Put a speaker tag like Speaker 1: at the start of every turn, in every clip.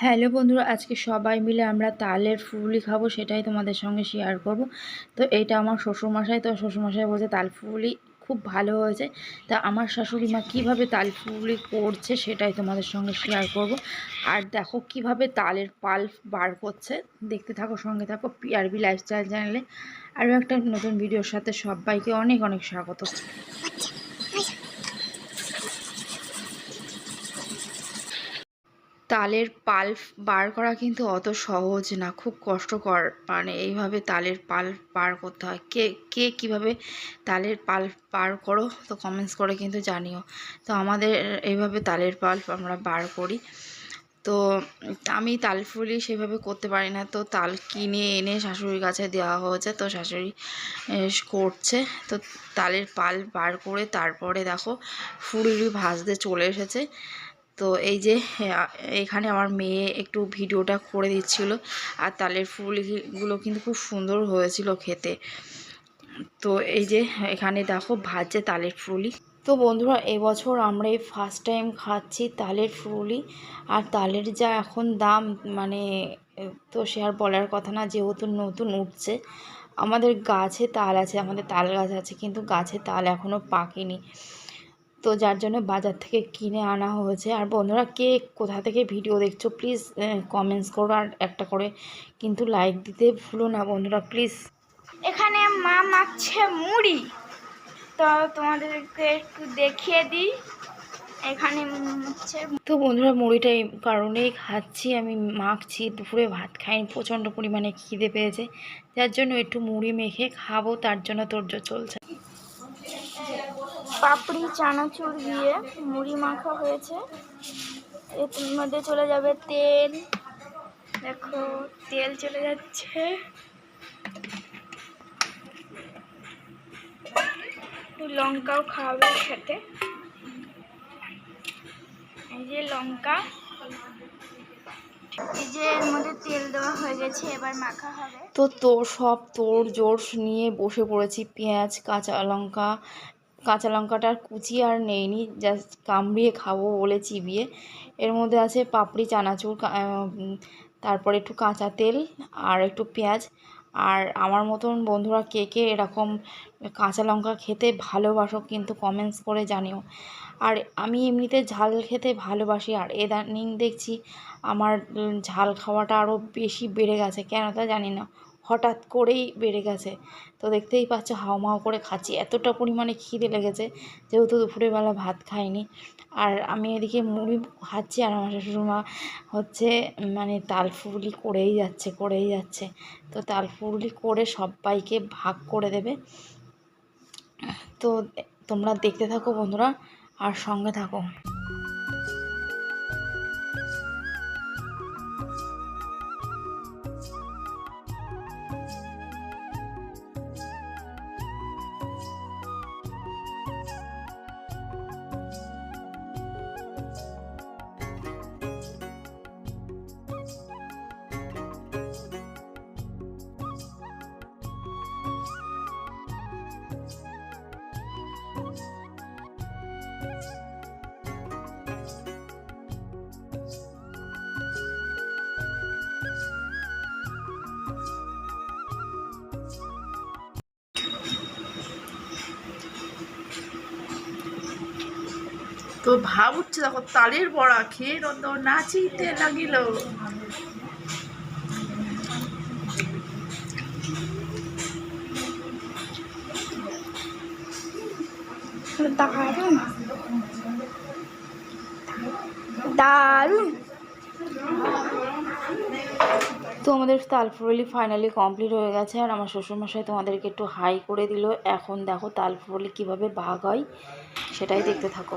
Speaker 1: Hello বন্ধুরা, আজকে সবাই মিলে আমরা তালের ফুলি খাব, সেটাই তোমাদের সঙ্গে শেয়ার করব। তো এইটা আমার শ্বশুরমশাই, তো শ্বশুরমশাই বলছে তাল ফুলি খুব ভালো হয়েছে। তা আমার শাশুড়ি মা কীভাবে তাল ফুলি করছে সেটাই তোমাদের সঙ্গে শেয়ার করব। আর দেখো কীভাবে তালের পাল্প বার করছে, দেখতে থাকো, সঙ্গে থাকো পিআরবি লাইফস্টাইল চ্যানেলে আরও একটা নতুন ভিডিওর সাথে সবাইকে অনেক অনেক স্বাগত। তালের পাল্প বার করা কিন্তু অত সহজ না, খুব কষ্টকর। মানে এইভাবে তালের পাল্প বার করতে হয়। কে কে কীভাবে তালের পাল্প বার করো তো কমেন্টস করে কিন্তু জানিও। তো আমাদের এইভাবে তালের পাল্প আমরা বার করি। তো আমি তাল ফুলি সেভাবে করতে পারি না। তো তাল কিনে এনে শাশুড়ির কাছে দেওয়া হয়েছে। তো শাশুড়ি করছে। তো তালের পাল বার করে তারপরে দেখো ফুলি ভাজতে চলে এসেছে। তো এই যে এখানে আমার মেয়ে একটু ভিডিওটা করে দিচ্ছিল। আর তালের ফুলগুলো কিন্তু খুব সুন্দর হয়েছিল খেতে। তো এই যে, এখানে দেখো ভাজছে তালের ফুলি তো বন্ধুরা, এবছর আমরা এই ফার্স্ট টাইম খাচ্ছি তালের ফুলি আর তালের যা এখন দাম মানে তো সে আর বলার কথা না, যেহেতু নতুন উঠছে, আমাদের গাছে তাল আছে, আমাদের তাল গাছ আছে, কিন্তু গাছে তাল এখনও পাকেনি। তো যার জন্য বাজার থেকে কিনে আনা হয়েছে। আর বন্ধুরা কে কোথা থেকে ভিডিও দেখছ প্লিজ কমেন্টস করো আর একটা করে কিন্তু লাইক দিতে ভুলো না বন্ধুরা প্লিজ
Speaker 2: এখানে মা মাখছে মুড়ি। তো তোমাদেরকে একটু দেখিয়ে দিই। এখানে হচ্ছে
Speaker 1: তো বন্ধুরা মুড়িটা এই কারণেই খাচ্ছি। আমি মাখছি দুপুরে ভাত খাইনি প্রচণ্ড পরিমাণে খিদে পেয়েছে। যার জন্য একটু মুড়ি মেখে খাব তার জন্য তোর্য চলছে।
Speaker 2: পাপড়ি, চানাচুর দিয়ে মুড়ি মাখা হয়েছে। এর মধ্যে চলে যাবে তেল। দেখো, তেল চলে যাচ্ছে। লঙ্কাও খাওয়াবে খেতে এই যে লঙ্কা। এই যে মধ্যে তেল দেওয়া হয়ে গেছে, এবার মাখা
Speaker 1: তো তোর সব তোর জোর নিয়ে বসে পড়েছি পেঁয়াজ, কাঁচা লঙ্কা কাঁচা লঙ্কাটার কুচি আর নেইনি জাস্ট কামড়িয়ে খাব বলে চিবিয়ে। এর মধ্যে আছে পাপড়ি, চানাচুর তারপরে একটু কাঁচা তেল আর একটু পেঁয়াজ। আর আমার মতন বন্ধুরা কে কে এরকম কাঁচা লঙ্কা খেতে ভালোবাসো কিন্তু কমেন্টস করে জানিও। আর আমি এমনিতে ঝাল খেতে ভালোবাসি, আর এদানিং দেখছি আমার ঝাল খাওয়াটা আরও বেশি বেড়ে গেছে, কেন তা জানি না। হঠাৎ করেই বেড়ে গেছে। তো দেখতেই পাচ্ছ হাওমাও করে খাচ্ছি। এতটা পরিমাণে খিদে লেগেছে যেহেতু দুপুরেবেলা ভাত খাইনি। আর আমি এদিকে মুড়ি খাচ্ছি আর আমার শ্বশুরমা হচ্ছে মানে তালফুলি করেই যাচ্ছে করেই যাচ্ছে। তো তালফুলি করে সবাইকে ভাগ করে দেবে। তো তোমরা দেখতে থাকো বন্ধুরা, আর সঙ্গে থাকো।
Speaker 3: তো ভাব উঠছে, দেখো তালের বড়া, খেয়ে নন্দ নাচিতে লাগিল।
Speaker 2: দারুণ
Speaker 1: তো আমাদের তালফুরলি ফাইনালি কমপ্লিট হয়ে গেছে, আর আমার শ্বশুরমশাই তোমাদেরকে একটু হাই করে দিল। এখন দেখো তালফুরলি কীভাবে ভাগ হয়, সেটাই দেখতে থাকো।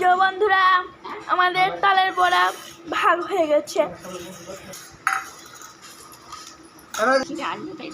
Speaker 2: যে বন্ধুরা আমাদের তালের পড়া ভাগ হয়ে গেছে।
Speaker 4: আনবে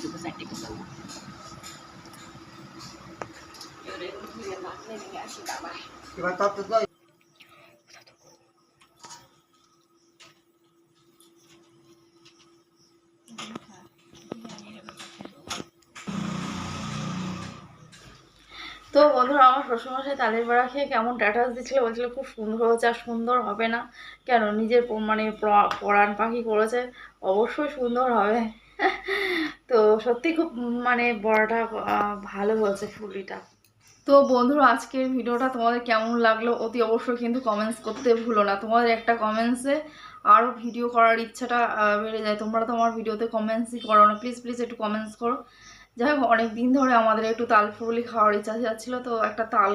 Speaker 1: তো বন্ধুরা, আমার শ্বশুরমশাই তালের বড়া খেয়ে কেমন স্ট্যাটাস দিচ্ছিল বলছিল, খুব সুন্দর হয়েছে আর সুন্দর হবে না। কেন? নিজের মানে প্র- পরাণ পাখি করেছে, অবশ্যই সুন্দর হবে। তো সত্যি খুব মানে বড়াটা ভালো হয়েছে ফুলিটা। তো বন্ধুরা, আজকের ভিডিওটা তোমাদের কেমন লাগল অতি অবশ্যই কিন্তু কমেন্টস করতে ভুলো না। তোমাদের একটা কমেন্টসে আরও ভিডিও করার ইচ্ছাটা বেড়ে যায়। তোমরা তো আমার ভিডিওতে কমেন্টসই করো না। প্লিজ প্লিজ একটু কমেন্টস করো। যাই হোক অনেক দিন ধরে আমাদের একটু তাল ফুলি খাওয়ার ইচ্ছা যাচ্ছিল, তো একটা তাল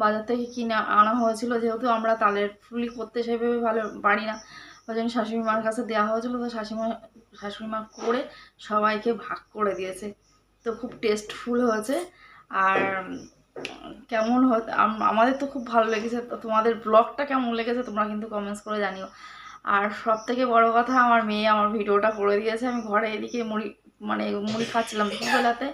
Speaker 1: বাজার থেকে কিনে আনা হয়েছিল। যেহেতু আমরা তালের ফুলি করতে সেভাবে ভালো পারি না, ওই জন্য শাশুড়ি মার কাছে দেওয়া হয়েছিল। তো শাশুড়ি শাশুড়ি মা করে সবাইকে ভাগ করে দিয়েছে। তো খুব টেস্টফুল হয়েছে। আর কেমন আমাদের তো খুব ভালো লেগেছে। তোমাদের ব্লগটা কেমন লেগেছে তোমরা কিন্তু কমেন্টস করে জানিও। আর সব থেকে বড় কথা, আমার মেয়ে আমার ভিডিওটা করে দিয়েছে। আমি ঘরে এদিকে মুড়ি মানে মুড়ি খাচ্ছিলাম দুপুরবেলাতে।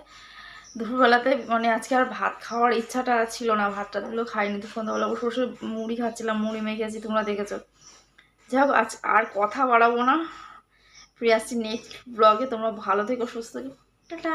Speaker 1: দুপুরবেলাতে মানে আজকে আর ভাত খাওয়ার ইচ্ছাটা ছিল না, ভাতটা দিলেও খাইনি তো সন্ধ্যাবেলা বসে মুড়ি খাচ্ছিলাম, মুড়ি মেখেছি তোমরা দেখেছ। যাই হোক, আজ আর কথা বাড়াবো না। ফিরে আসছি নেক্সট ব্লগে তোমরা ভালো থেকো, সুস্থ থেকো। টাটা!